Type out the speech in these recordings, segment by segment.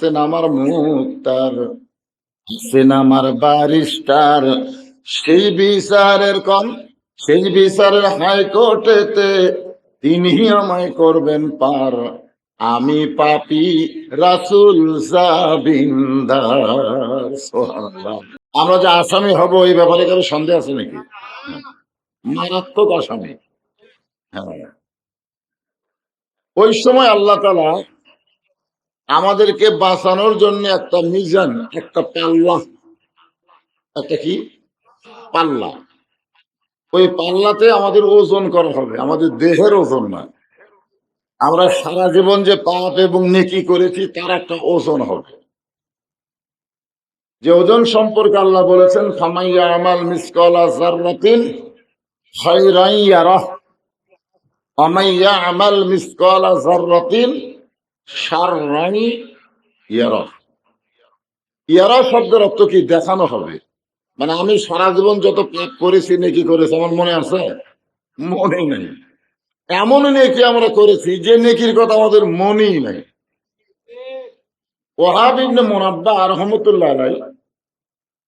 আছেন আমার মুক্তার আছেন আমার বারিস্টার। সেই বিচারের কম, সেই বিচারের হাইকোর্টেতে তিনি আমায় করবেন পার। আমি পাপি রাসুল আমরা যে আসামি হব, এই ব্যাপারে কারও সন্দেহ আছে নাকি? মারাত্মক আসামি। হ্যাঁ। ওই সময় আল্লাহ তালা আমাদেরকে বাঁচানোর জন্য একটা মিজান একটা পাল্লা। একটা কি? পাল্লা। ওই পাল্লাতে আমাদের ওজন করা হবে, আমাদের দেহের ওজন না আমরা সারা জীবন যে পাপ এবং নেকি করেছি, তার একটা ওজন হবে। যে ওজন সম্পর্কে আল্লাহ বলেছেন, ফামাইয়া আমাল মিসকলা জাররাতিন খায়রান ইয়ারাহ আমাইয়া আমাল মিসকলা জাররাতিন ইয়ারা শব্দের অর্থ কি? দেখানো হবে। মানে আমি সারা জীবন যত পাপ করেছি, নেকি করেছি, আমার মনে আছে? মনে নেই। এমন নেকি আমরা করেছি যে নেকির কথা আমাদের মনেই নাই।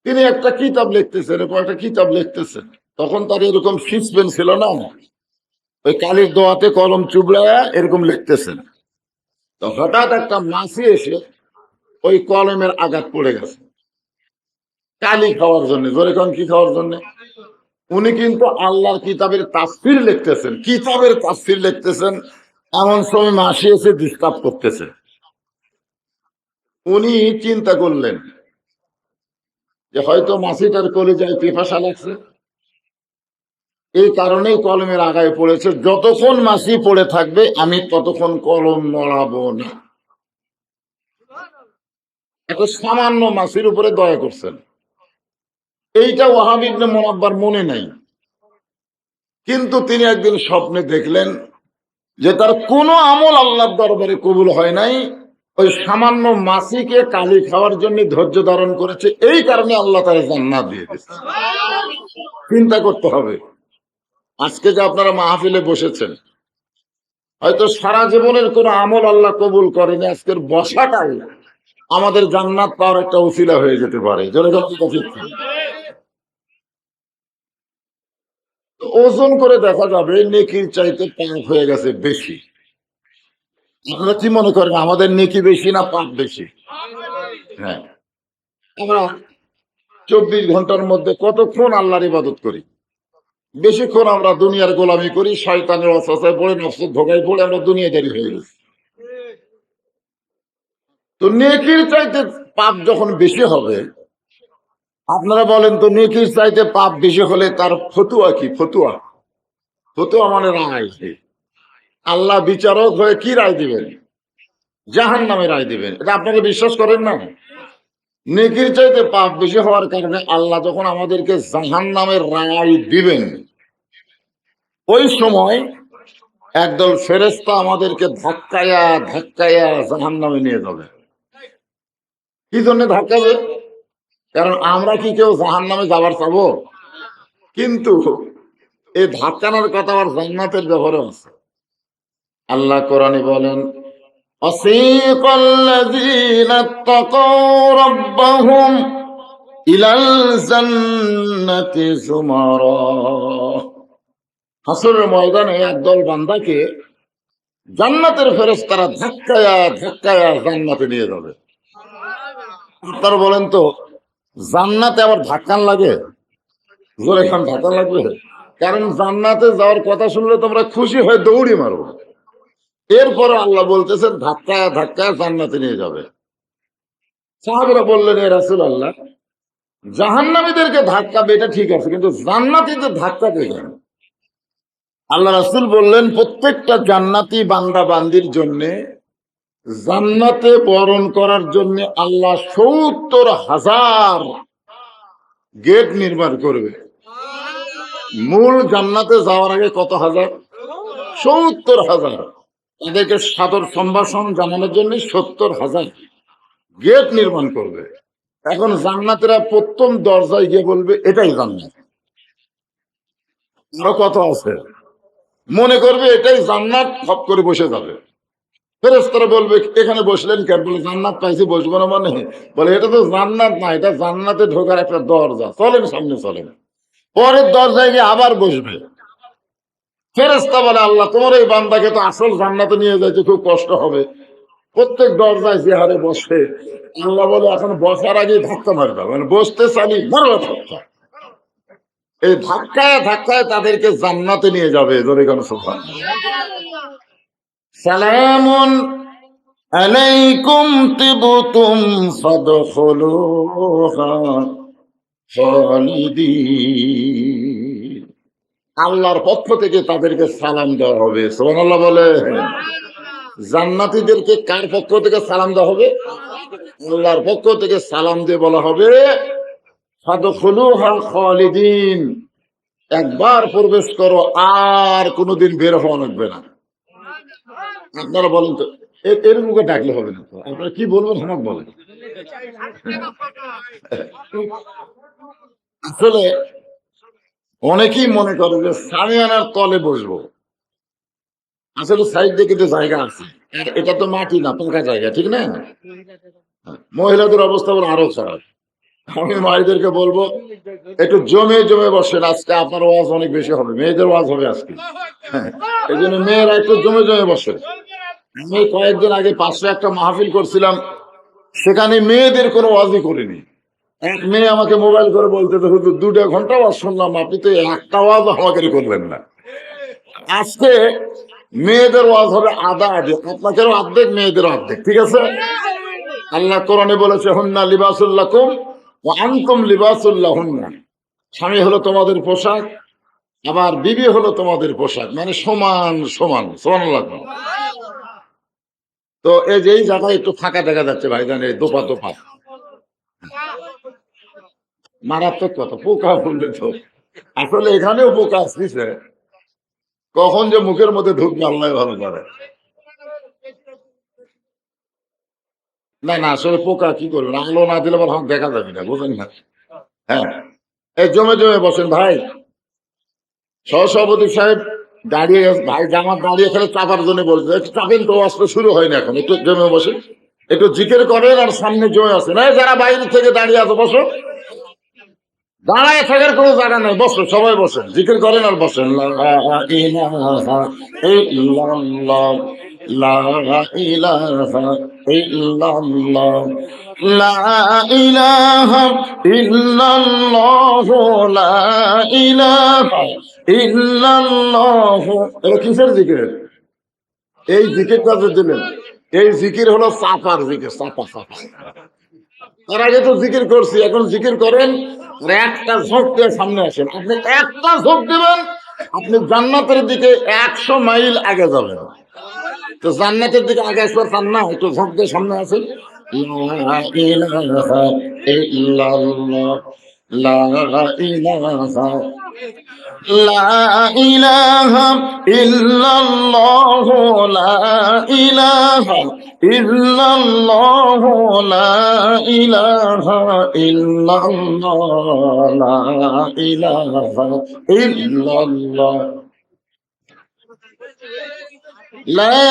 তিনি একটা কিতাব লিখতেছেন একটা কিতাব লিখতেছেন। তখন তার এরকম ছিল না? ওই কালির দোয়াতে কলম চুবড়ায় এরকম লিখতেছেন। তো হঠাৎ একটা মাসি এসে ওই কলমের আঘাত পড়ে গেছে। কালি খাওয়ার জন্য জোরে কন কি খাওয়ার জন্য? উনি কিন্তু আল্লাহর কিতাবের তাফসির লিখতেছেন। কিতাবের তাফসির লিখতেছেন, এমন সময় মাসি এসে ডিস্টার্ব করতেছে। উনি চিন্তা করলেন যে হয়তো মাসিটার কলেজায় পিপাসা লাগছে এই কারণেই কলমের আগায় পড়েছে, যতক্ষণ মাসি পড়ে থাকবে, আমি ততক্ষণ কলম নড়াবো না। একটা সামান্য মাসির উপরে দয়া করছেন। এইটা ওয়াহাবিবনে মোনাব্বার মনে নাই। কিন্তু তিনি একদিন স্বপ্নে দেখলেন যে তার কোনো আমল আল্লাহর দরবারে কবুল হয় নাই। ওই সামান্য মাসিকে কালি খাওয়ার জন্য ধৈর্য ধারণ করেছে। এই কারণে আল্লাহ তারা জান্নাত দিয়ে দিচ্ছে চিন্তা করতে হবে। আজকে যে আপনারা মাহফিলে বসেছেন, হয়তো সারা জীবনের কোন আমল আল্লাহ কবুল করেনি, আজকের বসাটাই আমাদের জান্নাত পাওয়ার একটা উসিলা হয়ে যেতে পারে। ওজন করে দেখা যাবে, নেকির চাইতে পাপ হয়ে গেছে বেশি। আপনারা কি মনে করেন, আমাদের নেকি বেশি না পাপ বেশি? হ্যাঁ। আমরা চব্বিশ ঘণ্টার মধ্যে কতক্ষণ আল্লাহর ইবাদত করি? বেশিক্ষণ আমরা দুনিয়ার গোলামি করি, শয়তানের অসস্থায় পড়ে নফসের ধোকায় পড়ে আমরা দুনিয়া দুনিয়াদারি হয়ে গেছি। তো নেকির চাইতে পাপ যখন বেশি হবে, আপনারা বলেন তো নেকির চাইতে পাপ বেশি হলে তার ফতুয়া কি? ফতুয়া। ফতুয়া মানে রায়। আল্লাহ বিচারক হয়ে কি রায় দিবেন? জাহান নামে রায় দিবেন। এটা আপনারা বিশ্বাস করেন না? নেকির চাইতে পাপ বেশি হওয়ার কারণে আল্লাহ যখন আমাদেরকে জাহান নামের রায় দিবেন, ওই সময় একদল ফেরেস্তা আমাদেরকে ধাক্কায়া ধাক্কায়া জাহান নামে নিয়ে যাবে। কি জন্য ধাক্কাবে? কারণ আমরা কি কেউ জাহান নামে যাবার চাবো? কিন্তু এই ধাক্কানোর কথা আবার জান্নাতের ব্যাপারে আছে। আল্লাহ কোরআনে বলেন وسيق الذين اتقوا ربهم إلى الجنة زمرا হাসরের ময়দানে একদল বান্দাকে জান্নাতের ফেরেশতারা ধাক্কায়া ধাক্কায়া জান্নাতে নিয়ে যাবে আপনারা বলেন তো জান্নাতে আবার ধাক্কান লাগে জোরে খান ধাক্কা লাগবে কারণ জান্নাতে যাওয়ার কথা শুনলে তোমরা খুশি হয়ে দৌড়ি মারো এরপরে আল্লাহ বলতেছেন, ধাক্কা ধাক্কা জান্নাতে নিয়ে যাবে। সাহাবিরা বললেন, এ রাসুল আল্লাহ জাহান্নামীদেরকে ধাক্কা এটা ঠিক আছে, কিন্তু জান্নাতিদের ধাক্কা দেবেন আল্লাহ রাসুল বললেন, প্রত্যেকটা জান্নাতি বান্দা বান্দির জন্যে, জান্নাতে বরণ করার জন্য আল্লাহ সত্তর হাজার গেট নির্মাণ করবে। মূল জান্নাতে যাওয়ার আগে কত হাজার? সত্তর হাজার। তাদেরকে সাদর সম্ভাষণ জানানোর জন্য সত্তর হাজার গেট নির্মাণ করবে। এখন জান্নাতেরা প্রথম দরজায় গিয়ে বলবে, এটাই জান্নাত। আরও কত আছে? মনে করবে, এটাই জান্নাত খপ করে বসে যাবে। ফেরেস্তারা বলবে, এখানে বসলেন কেন? বলে, জান্নাত পাইছি, বসবো না মানে? বলে, এটা তো জান্নাত না, এটা জান্নাতে ঢোকার একটা দরজা। চলেন সামনে, চলেন। পরের দরজায় গিয়ে আবার বসবে। ফেরেস্তা বলে, আল্লাহ, তোমার এই বান্দাকে তো আসল জান্নাতে নিয়ে যাইতে খুব কষ্ট হবে। প্রত্যেক দরজায় যে হারে বসে। আল্লাহ বলে, এখন বসার আগে ধাক্কা মারবে। মানে বসতে চালি, মারবে ধাক্কা। এই ধাক্কায় ধাক্কায় তাদেরকে জান্নাতে নিয়ে যাবে ধরে কেন সোফা সালামুন আলাইকুম তিবতুম ফাদখুলুহা আল্লাহর পক্ষ থেকে তাদেরকে সালাম দেওয়া হবে। সুবহানাল্লাহ বলে। জান্নাতীদেরকে কার পক্ষ থেকে সালাম দেওয়া হবে? আল্লাহর পক্ষ থেকে সালাম দিয়ে বলা হবে একবার প্রবেশ করো, আর কোনোদিন বের হওয়া লাগবে না। আপনারা বলেন তো এর মুখে ডাকলে হবে না। আপনারা কি বলবেন, আমাকে বলেন। আসলে অনেকেই মনে করে যে সামিয়ানার তলে বসবো। আসলে সাইড দিয়ে কিন্তু জায়গা আছে। এটা তো মাটি না পাকা জায়গা ঠিক না? মহিলাদের অবস্থা বলে আরও খারাপ। আমি মায়েদেরকে বলব একটু জমে জমে বসেন আজকে আপনার ওয়াজ অনেক বেশি হবে মেয়েদের ওয়াজ হবে আজকে। হ্যাঁ এই জন্য মেয়েরা একটু জমে জমে বসে আমি কয়েকদিন আগে পাঁচশো একটা মাহফিল করছিলাম সেখানে মেয়েদের কোনো ওয়াজই করিনি। এক মেয়ে আমাকে মোবাইল করে বলতে হুজুর দুটা ঘণ্টা ওয়াজ শুনলাম, আপনি তো একটা ওয়াজ আমাকে করলেন না। আজকে মেয়েদের ওয়াজ হবে আদা আধে আপনাদেরও অর্ধেক মেয়েদের অর্ধেক, ঠিক আছে? আল্লাহ কোরআনে বলেছে, হুন্না লিবাসুল্লাকুম ও আনকুম লিবাসুল্লাহ হুন্না স্বামী হলো তোমাদের পোশাক, আবার বিবি হলো তোমাদের পোশাক মানে সমান সমান সমান লাগবে। তো এই যে এই জায়গায় একটু ফাঁকা দেখা যাচ্ছে ভাইজান, এই দোপা দোপা। মারাত্মক কথা পোকা বললে তো। আসলে এখানেও পোকা আসতেছে কখন যে মুখের মধ্যে ঢুকবে আল্লাহ ভালো করে। না না, আসলে পোকা কি করবেন আলো না দিলে হাত দেখা যাবে না, বুঝলেন না? হ্যাঁ। এই জমে জমে বসেন ভাই। সহসভাপতি সাহেব দাঁড়িয়ে, ভাই জামাত দাঁড়িয়ে এখানে চাপার জন্য বলছে। চাপেন তো, অস্ত্র শুরু হয়নি এখন, একটু জমে বসেন। একটু জিকের করেন আর সামনে জমে আসেন যারা বাইরে থেকে দাঁড়িয়ে আছে, বসো। দাঁড়ায় থাকার কোনো জায়গা নেই বসো সবাই বসেন। জিকির করেন আর বসেন। কিসের জিকির? এই জিকির কাজে দিলেন, এই জিকির হলো সাফার জিকির, সাফা সাফা। তার আগে তো জিকির করছি এখন জিকির করেন আর একটা ঝোঁক দিয়ে সামনে আসেন আপনি একটা ঝোঁক দিবেন আপনি জান্নাতের দিকে একশো মাইল আগে যাবেন তো জান্নাতের দিকে আগে আসবার চান না একটু ঝোঁক দিয়ে সামনে আসেন লা ইলাহা ইল্লাল্লাহ লা ইলাহা لا إله إلا الله لا إله ইল্লাল্লাহ লা ইলাহা ইল্লাল্লাহ, লা ইলাহা ইল্লাল্লাহ। লা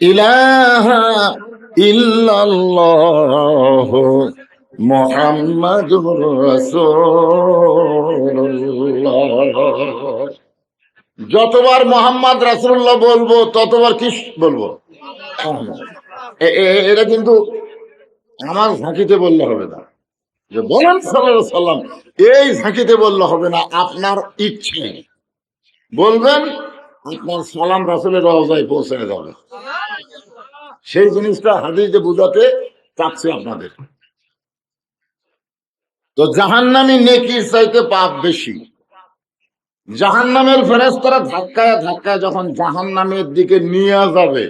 ইলাহা ইল্লাল্লাহ মুহাম্মাদুর রাসূলুল্লাহ। যতবার মোহাম্মদ রাসূলুল্লাহ বলব, ততবার কি বলব? এটা কিন্তু আমার ঝাঁকিতে বললে হবে না। যে বলেন সাল্লাম এই ঝাঁকিতে বললে হবে না, আপনার ইচ্ছে বলবেন, আপনার সালাম রাসুলের রওজায় পৌঁছে যাবে। সেই জিনিসটা হাদিসে বুঝাতে চাচ্ছি আপনাদের। তো জাহান্নামী নেকির চাইতে পাপ বেশি। জাহান্নামের ফেরেস্তারা ধাক্কায় ধাক্কায় যখন জাহান্নামের দিকে নিয়ে যাবে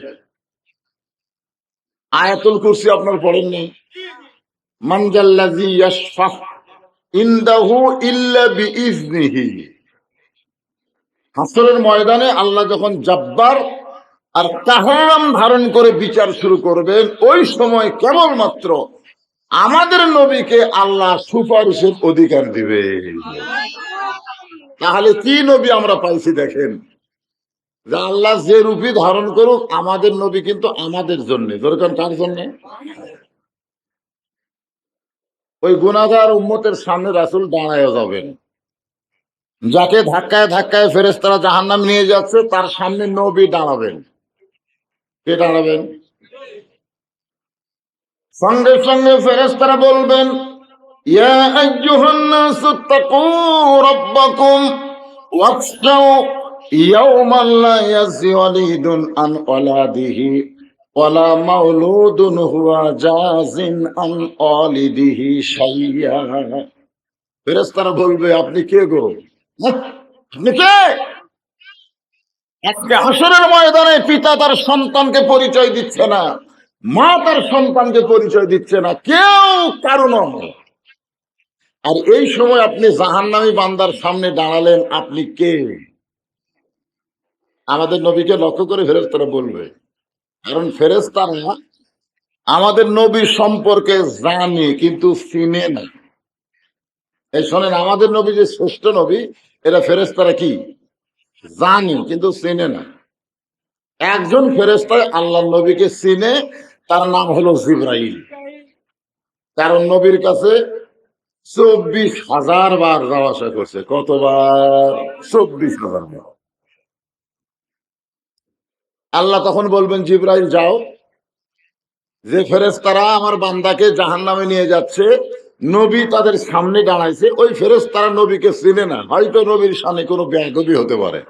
আয়াতুল কুরসি আপনার পড়েননি মানজাল্লাজি ইয়াশফাহ ইনদাহু ইল্লা বিইজনিহি হাসরের ময়দানে আল্লাহ যখন জব্বার আর কাহারাম ধারণ করে বিচার শুরু করবেন, ওই সময় কেবলমাত্র আমাদের নবীকে আল্লাহ সুপারিশের অধিকার দিবে তাহলে কি নবী আমরা পাইছি দেখেন? আল্লাহ যে রূপই ধারণ করুক, আমাদের নবী কিন্তু আমাদের জন্য। দরকার কার জন্য? ওই গুণাগার উম্মতের সামনে রাসুল দাঁড়ায় যাবেন। যাকে ধাক্কায় ধাক্কায় ফেরেস্তারা জাহান্নাম নিয়ে যাচ্ছে, তার সামনে নবী দাঁড়াবেন। কে দাঁড়াবেন? সঙ্গে সঙ্গে ফেরেস্তারা বলবেন, ইয়া আইয়ুহান নাসু, তাকু রাব্বাকুম ওয়াখশাউ ওয়ালিদুন আন ওয়ালাদিহি, ওয়ালা মাউলুদুন হুয়া জাজিন আন ওয়ালিদিহি শাইয়্যা ফেরেস্তারা বলবে, আপনি কে গো? হ্যাঁ? হাসরের ময়দানে পিতা তার সন্তানকে পরিচয় দিচ্ছে না, মা তার সন্তানকে পরিচয় দিচ্ছে না, কেউ কারণ আর এই সময় আপনি জাহান্নামী বান্দার সামনে দাঁড়ালেন, আপনি কে? আমাদের নবীকে লক্ষ্য করে ফেরেস্তারা বলবে, কারণ ফেরেস্তারা আমাদের নবী সম্পর্কে জানে কিন্তু চিনে না। এই শোনেন, আমাদের নবী যে শ্রেষ্ঠ নবী, এরা ফেরেস্তারা কি? জানি কিন্তু চিনে না। একজন ফেরেস্তায় আল্লাহ নবীকে চিনে, তার নাম হলো জিব্রাইল। কারণ নবীর কাছে চব্বিশ হাজার বার যাওয়া আসা করছে। কতবার? চব্বিশ হাজার বার। আল্লাহ তখন বলবেন, জিব্রাইল, যাও। যে ফেরেস্তারা আমার বান্দাকে জাহান নামে নিয়ে যাচ্ছে, নবী তাদের সামনে দাঁড়াইছে, ওই ফেরেস্তারা নবীকে চিনে না। হয়তো নবীর সামনে কোনো ব্যাগবি হতে পারে।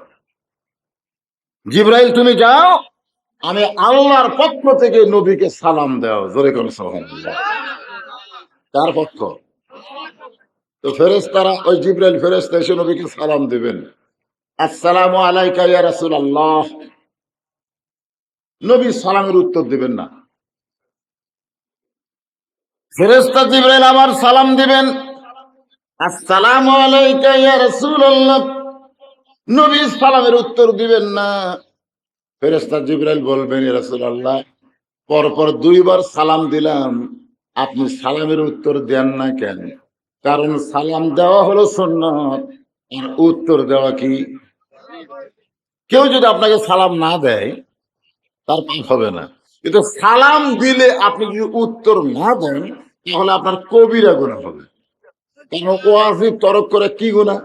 জিব্রাইল, তুমি যাও, আমি আল্লাহর পক্ষ থেকে নবীকে সালাম দাও। জোরে কোন কার পক্ষ? তো ফেরেস্তারা ওই জিব্রাইল ফেরেস্তা এসে নবীকে সালাম দিবেন। আসসালামু আলাইকা ইয়া রাসূলুল্লাহ। নবী সালামের উত্তর দিবেন না। ফেরেস্তা জিব্রাইল আবার সালাম দিবেন। আসসালামু আলাইকা ইয়া রাসূলুল্লাহ। নবী সালামের উত্তর দিবেন না। ফেরেস্তা জিব্রাইল বলবেন, ইয়া রাসূলুল্লাহ, পরপর দুইবার সালাম দিলাম। আপনি সালামের উত্তর দেন না কেন? কারণ সালাম দেওয়া হলো সুন্নত, আর উত্তর দেওয়া কি? কেউ যদি আপনাকে সালাম না দেয় তার পাপ হবে না। কিন্তু সালাম দিলে আপনি যদি উত্তর না দেন, তাহলে আপনার কবিরা গুণা হবে। তরক করে কি গুণা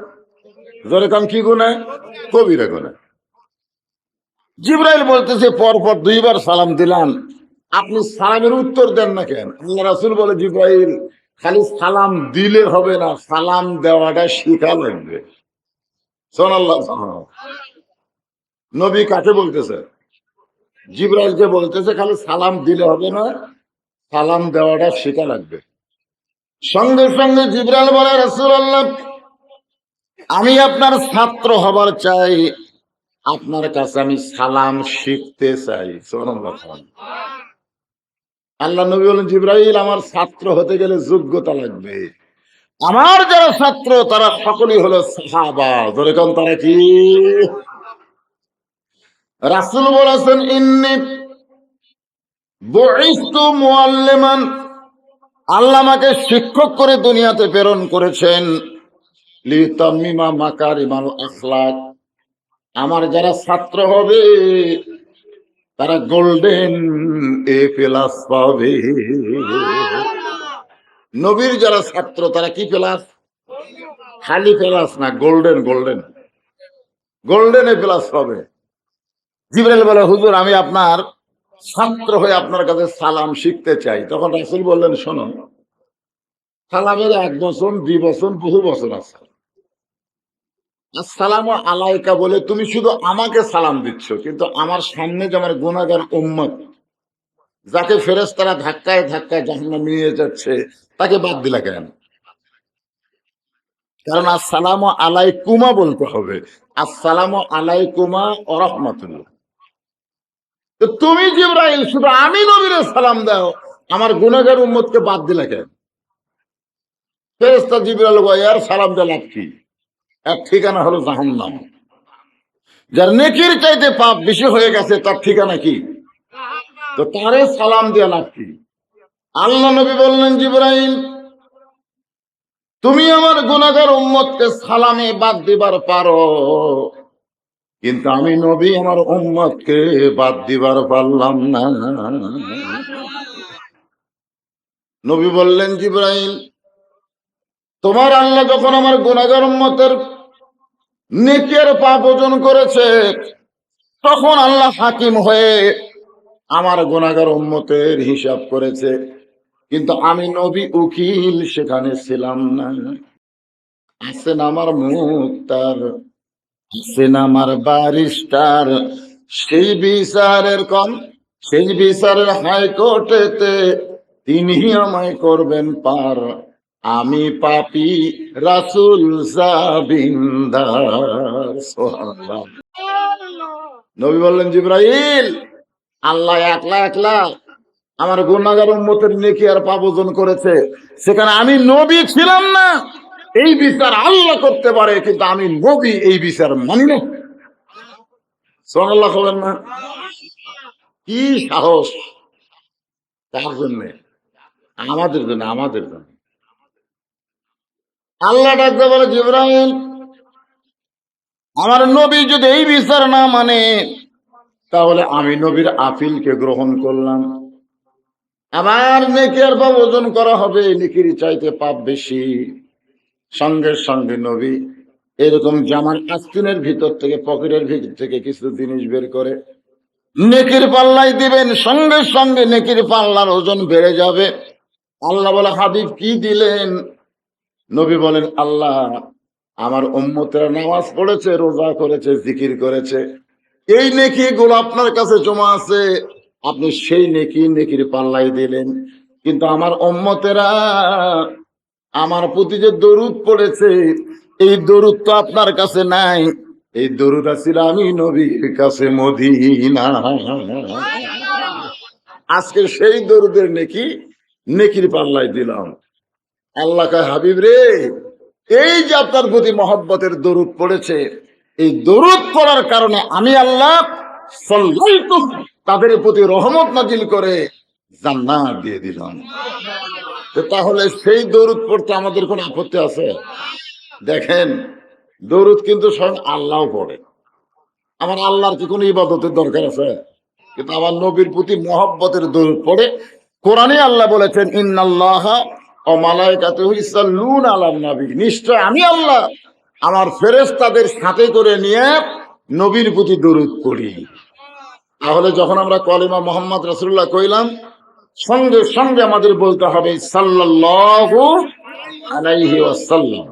জোরে কাম কি গুণা কবিরা গুণা জিব্রাইল বলতেছে, পরপর দুইবার সালাম দিলাম। আপনি সালামের উত্তর দেন না কেন? আল্লাহ রাসুল বলে, জিব্রাইল, খালি সালাম দিলে হবে না, সালাম দেওয়াটা শিখা লাগবে। শোন আল্লাহ নবী কাকে বলতেছে? জিব্রাইলকে বলতেছে, খালি সালাম দিলে হবে না, সালাম দেওয়াটা শেখা লাগবে সঙ্গে সঙ্গে জিব্রাইল বলে, রাসূলুল্লাহ, আমি আপনার ছাত্র হবার চাই। আপনার কাছে আমি সালাম শিখতে চাই। আল্লাহ নবী বলেন, জিব্রাইল, আমার ছাত্র হতে গেলে যোগ্যতা লাগবে। আমার যারা ছাত্র, তারা সকলেই হলো সাহাবা। ধরে কোন তারা কি? রাসূল বলেছেন, ইন্নি মুআল্লিমান আল্লাহ আমাকে শিক্ষক করে দুনিয়াতে প্রেরণ করেছেন। আমার যারা ছাত্র হবে, তারা গোল্ডেন এ প্লাস পাবে। নবীর যারা ছাত্র, তারা কি প্লাস? খালি প্লাস না, golden golden. Golden A plus পাবে। জিব্রাইল বলে, হুজুর, আমি আপনার ছাত্র হয়ে আপনার কাছে সালাম শিখতে চাই। তখন রাসুল বললেন, শোনো, সালামের এক বছর, দুই বছর, বহু বছর আছে। আসসালাম আলাইকা বলে তুমি শুধু আমাকে সালাম দিচ্ছ, কিন্তু আমার সামনে যে আমার গুণাগার উম্মত, যাকে ফেরেস তারা ধাক্কায় ধাক্কায় জাহান্নামে নিয়ে যাচ্ছে, তাকে বাদ দিলা কেন? কারণ আসসালাম আলাইকুমা বলতে হবে। আসসালাম আলাইকুমা ওরহমতুল্লাহ তো তুমি জিব্রাইল শুধু আমি নবীরে সালাম দাও। আমার গুণাগার উম্মতকে বাদ দিলা কেন? ফেরেস্তা জিব্রাইল কয়, এর সালাম দেওয়া লাভ এক ঠিকানা হলো জাহান্নাম। যার নেকির চাইতে পাপ বেশি হয়ে গেছে তার ঠিকানা কি? তো তারে সালাম দেওয়া কি? আল্লাহ নবী বললেন জিব্রাইল তুমি আমার গুণাগার উম্মতকে সালামে বাদ দিবার পারো। কিন্তু আমি নবী, আমার উম্মতকে বাদ দিবার পারলাম না। নবী বললেন, জিব্রাইল, তোমার আল্লাহ যখন আমার গুনাগার উম্মতের নেকের পাপ ওজন করেছে, তখন আল্লাহ হাকিম হয়ে আমার গুনাগার উম্মতের হিসাব করেছে। কিন্তু আমি নবী উকিল, সেখানে ছিলাম না। আছেন আমার মুক্তার আছেন আমার বারিস্টার, সেই বিচারের কম, সেই বিচারের হাইকোর্টেতে তিনি আমায় করবেন পার। আমি পাপি রাসুল নবী বললেন, জিব্রাইল, আল্লাহ একলা একলা আমার গুণাগার উম্মতের নেকি আর পাবজন করেছে। সেখানে আমি নবী ছিলাম না। এই বিচার আল্লাহ করতে পারে, কিন্তু আমি নবী এই বিচার মানি না। কি সাহস? তার জন্য? আমাদের জন্য আমাদের জন্য। আল্লাহ ডাকতে বলে জিব্রাহিম আমার নবী যদি এই বিচার না মানে তাহলে আমি নবীর আপিলকে গ্রহণ করলাম। আবার নেকির বা ওজন করা হবে, নেকির চাইতে পাপ বেশি। সঙ্গে সঙ্গে নবী এরকম জামার আস্তিনের ভিতর থেকে পকেটের ভিতর থেকে কিছু জিনিস বের করে নেকির পাল্লাই দিবেন, সঙ্গে সঙ্গে নেকির পাল্লার ওজন বেড়ে যাবে। আল্লাহ বলে, হাবিব কি দিলেন? নবী বলেন, আল্লাহ আমার উম্মতেরা নামাজ পড়েছে, রোজা করেছে, জিকির করেছে। এই নেকি গুলো আপনার কাছে জমা আছে। আপনি সেই নেকি নেকির পাল্লাই দিলেন। কিন্তু আমার উম্মতেরা আমার প্রতি যে দরুদ পড়েছে, এই দরুদ তো আপনার কাছে নাই। এই দরুদ আছিল আমি নবীর কাছে মদিনা। আজকে সেই দরুদের নেকি, নেকির পাল্লাই দিলাম। আল্লাহ হাবিব রে, এই যে আপনার প্রতি মহব্বতের দরুদ পড়েছে, এই দরুদ পড়ার কারণে আমি আল্লাহ তাদের প্রতি রহমত নাজিল করে জান্নাত দিয়ে দিলাম। তাহলে সেই দরুদ পড়তে আমাদের কোনো আপত্তি আছে? দেখেন, দরুদ কিন্তু স্বয়ং আল্লাহ পড়ে। আমার আল্লাহর কি কোনো ইবাদতের দরকার আছে? কিন্তু আমার নবীর প্রতি মহব্বতের দরুদ পড়ে। কোরআনে আল্লাহ বলেছেন, ইন্নাল্লাহ ও মালাইকাতুহু ইসাল্লুন আলান নবী। নিশ্চয় আমি আল্লাহ আমার ফেরেশতাদের সাথে করে নিয়ে নবীর প্রতি দরুদ পড়ি। তাহলে যখন আমরা কলিমা মোহাম্মদ রসুল্লাহ কইলাম সঙ্গে সঙ্গে আমাদের বলতে হবে সাল্লাহ আলাইহি ওয়াসাল্লাম।